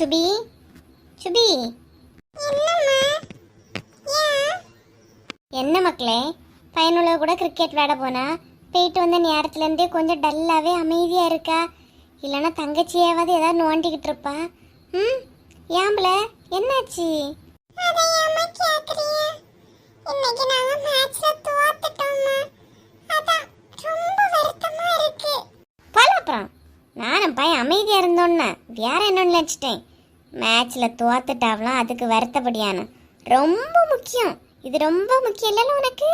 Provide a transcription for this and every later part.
சுபி? சுபி? என்ன மக்களே பையனுள்ள கூட கிரிக்கெட் விளையாட போனா போயிட்டு வந்த நேரத்துல இருந்தே கொஞ்சம் டல்லாவே அமைதியா இருக்கா? இல்லைன்னா தங்கச்சியாவது ஏதாவது நோண்டிக்கிட்டு இருப்பா? ம்? ஏம்பல என்னாச்சு? இன்னைக்கு நாங்க மேட்ச்ல தோத்துட்டோம்மா. அதான் ரொம்ப வருத்தமா இருக்கு. போல அப்புறம். நானும் பையன் அமைதியா இருந்தோன்னு வேற என்ன நினைச்சிட்டேன்? மேட்ச்ல தோத்துட்டாவலாம் அதுக்கு வருத்தப்படியான. ரொம்ப முக்கியம். இது ரொம்ப முக்கியம் இல்லைல்ல உனக்கு?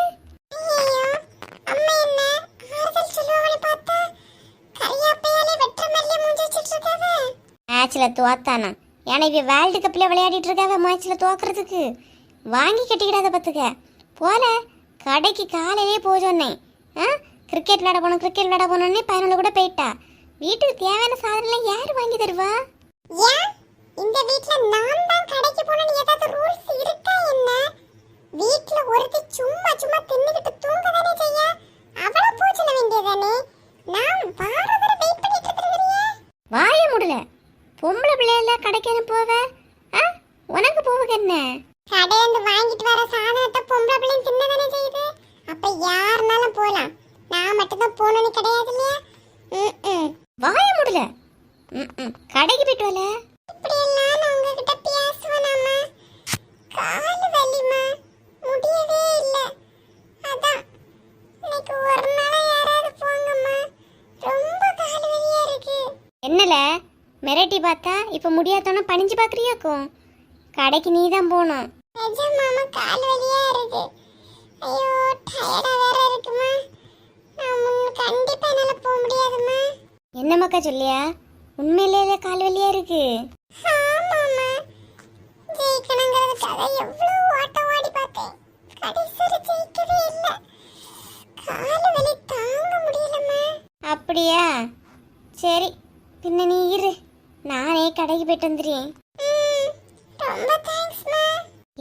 மேட்ச்ல தோத்தானா? ஏன்னா இவ வேர்ல்டு கப்ல விளையாடிட்டு இருக்காவ மேட்ச்ல தோக்குறதுக்கு. வாங்கி கட்டிக்கிடாத பத்துக்க போல கடைக்கு காலையிலே போக சொன்னேன். ஆ? கிரிக்கெட் விளையாட போகணும் கிரிக்கெட் விளையாட போகணுன்னே பையனோட கூட போயிட்டா. வீட்டுக்கு தேவையான சாதனம் யார் வாங்கி தருவா? ஏன்? இந்த வீட்ல நான் தான் கடைக்கு போனேன்னு ஏதாவது ரூல்ஸ் இருக்கா என்ன? வீட்ல ஒருத்தி சும்மா சும்மா தின்னுகிட்டு தூங்க தானே செய்ய? அவள போய் சொல்ல வேண்டியதானே நான் வார வர வெயிட் பண்ணிட்டு இருக்கறியே வாய முடியல பொம்பளை பிள்ளைல கடைக்கு போவ? உனக்கு போவுக்கு என்ன? கடையில வாங்கிட்டு வர சாதனத்தை பொம்பளை பிள்ளை தின்ன தானே செய்யுது. அப்ப யாருனாலும் போலாம் நான் மட்டும் தான் போகணும்னு கிடையாது இல்லையா? வாய முடியல கடைக்கு போயிட்டு வரல என்னல? மிரட்டி பார்த்தா இப்ப முடியாதோன்னு பணிஞ்சு பாக்குறியாக்கும் கடைக்கு நீ தான் போகணும். நிஜமாமா கால் வலியா இருக்கு. ஐயோ டயர்டா வேற இருக்குமா. நான் கண்டிப்பா என்னால போக முடியாதுமா என்ன மக்கா சொல்லியா? உண்மையிலேயே கால் வலியா இருக்கு? ஜெயிக்கணுங்கிறதுக்காக எவ்வளவு ஓட்டம் ஓடி பார்த்தேன். கடைசியில் ஜெயிக்கவே இல்லை. கால் வலி தாங்க முடியலம்மா. அப்படியா? சரி பின்ன நீ இரு. நானே கடைக்கு போயிட்டு வந்துடுறேன். ரொம்ப தேங்க்ஸ்மா.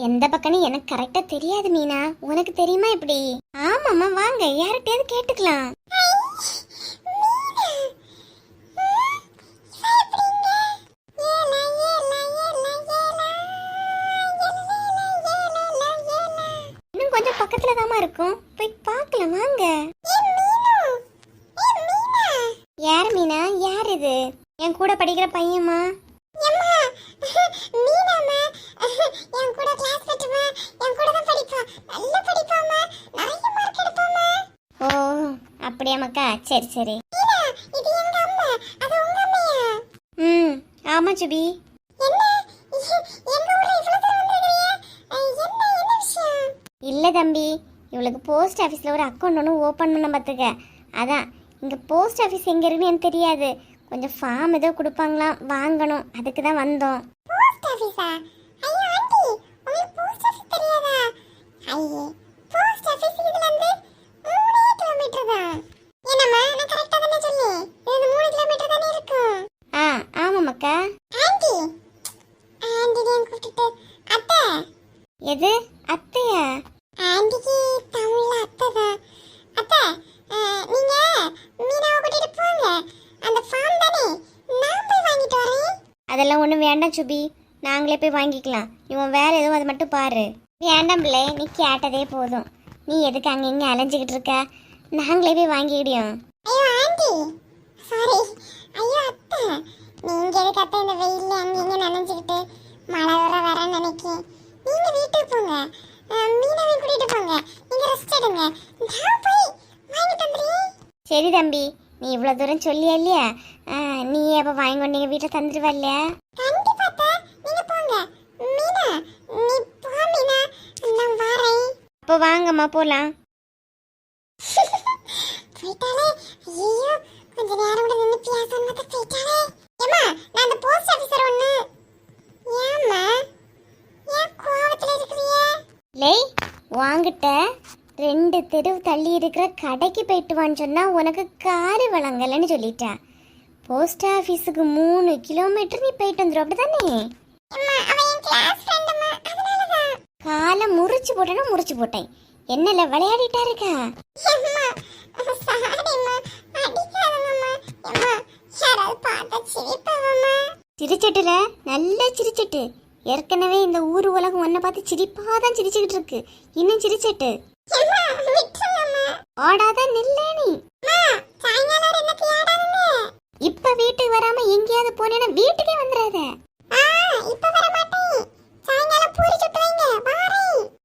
எந்த பக்கம்னு எனக்கு கரெக்டா தெரியாது மீனா. உனக்கு தெரியுமா இப்படி? ஆமாம்மா வாங்க யார்கிட்டயாவது கேட்டுக்கலாம். கொஞ்சம் பக்கத்துல தாமா இருக்கும். போய் பார்க்கலாம் வாங்க. யார் மீனா? யார் இது? என் கூட படிக்கிற பையன்மா? ஓ அப்படியா மக்கா சரி. சரி ம் ஆமா சுபி என்ன எங்க ஊர்ல இவ்வளவு தூரம் வந்திருக்கீங்க என்ன என்ன விஷயம் இல்ல தம்பி இவளுக்கு போஸ்ட் ஆஃபீஸ்ல ஒரு அக்கௌண்ட் ஒன்று ஓப்பன் பண்ண பார்த்துக்க. அதான் இங்க போஸ்ட் ஆஃபீஸ் எங்க இருக்குன்னு எனக்கு தெரியாது. கொஞ்சம் ஃபார்ம் ஏதோ கொடுப்பாங்களாம் வாங்கணும். அதுக்கு தான் வந்தோம். போஸ்ட் ஆஃபீஸா ஐயோ ஆண்டி உங்களுக்கு போஸ்ட் ஆஃபீஸ் தெரியாதா? ஐயே போஸ்ட் ஆஃபீஸ் இதுல இருந்து மூணே கிலோமீட்டர் தான். என்னம்மா நான் கரெக்டா தானே சொல்லி? இது மூணு கிலோமீட்டர் தானே இருக்கும்? ஆ ஆமா மக்கா ஆண்டி ஆண்டி கூப்பிட்டுட்டு அத்தை. எது? அத்தையா? ஆண்டிக்கு தமிழ்ல அத்தை தான். அத்தை நீங்க மீனாவை கூட்டிட்டு போங்க. அந்த ஃபார்ம் தானே? நான் போய் வாங்கிட்டு வரேன். அதெல்லாம் ஒன்றும் வேண்டாம் சுபி. நாங்களே போய் வாங்கிக்கலாம். இவன் வேற எதுவும் அதை மட்டும் பாரு. வேண்டாம் பிள்ளை நீ கேட்டதே போதும். நீ எதுக்கு அங்க இங்க அலைஞ்சுக்கிட்டு இருக்க? நாங்களே போய் வாங்கிக்கிடியோம் ஐயோ ஆண்டி. சாரி ஐயோ அத்தை. நீங்க எதுக்கு அத்தை இந்த வெயில்ல அங்க இங்க நனைஞ்சுக்கிட்டு மழை வர வர நினைக்கேன் நீங்க வீட்டுக்கு போங்க அஹ், மீனாவை கூட்டிட்டு போங்க நீங்க ரெஸ்ட் எடுங்க நான் போய் வாங்கிட்டு வந்துடுறேன். சரி தம்பி நீ இவ்வளோ தூரம் சொல்லியா இல்லையா? நீ அப்போ வாங்கி கொண்டு எங்கள் வீட்டில் தந்துடுவா இல்லையா? கண்டிப்பா நீங்க போங்க. மீனா நீ போ மீனா. நான் வரேன். அப்போ வாங்கம்மா போகலாம் போயிட்டாலே. ஐயோ கொஞ்ச நேரம் கூட நின்று பேசணும் பார்த்தா போயிட்டாலே. ஏமா நான் அந்த போஸ்ட் ஆஃபீஸர் ஒன்று ஏம்மா? ஏன் கோவத்தில் இருக்கிறிய? லே வாங்கிட்ட ரெண்டு தெரு தள்ளி இருக்கிற கடைக்கு போயிட்டு வான்னு சொன்னா உனக்கு காரு வழங்கலைன்னு சொல்லிட்டா. போஸ்ட் ஆஃபீஸுக்கு மூணு கிலோமீட்டர் நீ போயிட்டு வந்துடும் அப்படிதானே காலை முறிச்சு போட்டேன்னா முறிச்சு போட்டேன். என்னல விளையாடிட்டா இருக்கா? சிரிச்சட்டுல? நல்லா சிரிச்சட்டு. ஏற்கனவே இந்த ஊர் உலகம் ஒன்ன பார்த்து சிரிப்பா தான் சிரிச்சுக்கிட்டு இருக்கு. இன்னும் சிரிச்சட்டு. ஓடாத நில்லே நீ. இப்ப வீட்டுக்கு வராம எங்கேயாவது போனேன்னா வீட்டுக்கே வந்துடாத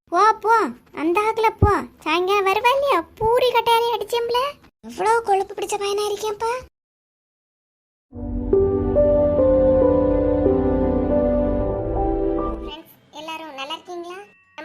போ போ. அந்த ஆக்குல போ. சாயங்காலம் வருவா இல்லையா? பூரி கட்டையாலே அடிச்சேம்ல. எவ்வளவு கொழுப்பு பிடிச்ச பையனா இருக்கேன்ப்பா.